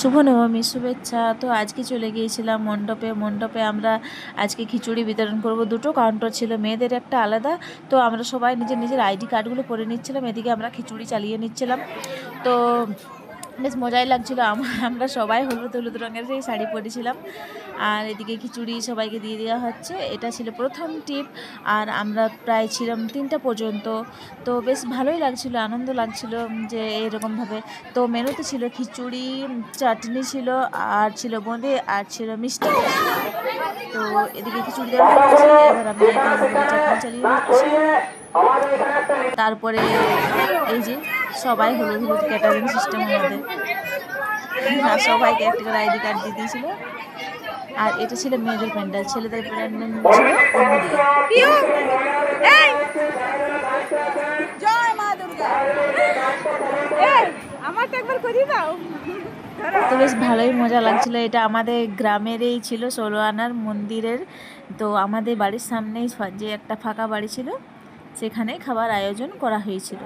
শুভ নবমী শুভেচ্ছা। তো আজকে চলে গিয়েছিলাম মণ্ডপে। মণ্ডপে আমরা আজকে খিচুড়ি বিতরণ করব। দুটো কাউন্টার ছিল, মেয়েদের একটা আলাদা। তো আমরা সবাই নিজের নিজের আইডি কার্ডগুলো করে নিচ্ছিলাম। এদিকে আমরা খিচুড়ি চালিয়ে নিচ্ছিলাম। তো বেশ মজাই লাগছিল। আম- আমরা সবাই হলুদ হলুদ রঙের সেই শাড়ি পরেছিলাম। আর এদিকে খিচুড়ি সবাইকে দিয়ে দেওয়া হচ্ছে। এটা ছিল প্রথম টিপ। আর আমরা প্রায় ছিলাম তিনটা পর্যন্ত। তো বেশ ভালোই লাগছিল, আনন্দ লাগছিল যে এরকমভাবে। তো মেনুতে ছিল খিচুড়ি, চাটনি ছিল, আর ছিল বোঁদে, আর ছিল মিষ্টি। তো এদিকে খিচুড়ি দেওয়া হচ্ছে। এবার চালিয়ে তারপরে এই যে সবাই হলুদ হলুদ ক্যাটারিং সিস্টেম আমাদের। আর সবাইকে একটা করে আইডি কার্ড দিয়ে দিয়েছিল। আর এটা ছিল মেয়েদের প্যান্ডেল ছেলেদের প্যান্ডেল ছিল জয় মা দুর্গা। আমারটা একবার করি দাও। তো বেশ ভালোই মজা লাগছিল। এটা আমাদের গ্রামেরই ছিল ষোলো আনার মন্দিরের। তো আমাদের বাড়ির সামনেই যে একটা ফাঁকা বাড়ি ছিল সেখানে খাবার আয়োজন করা হয়েছিল।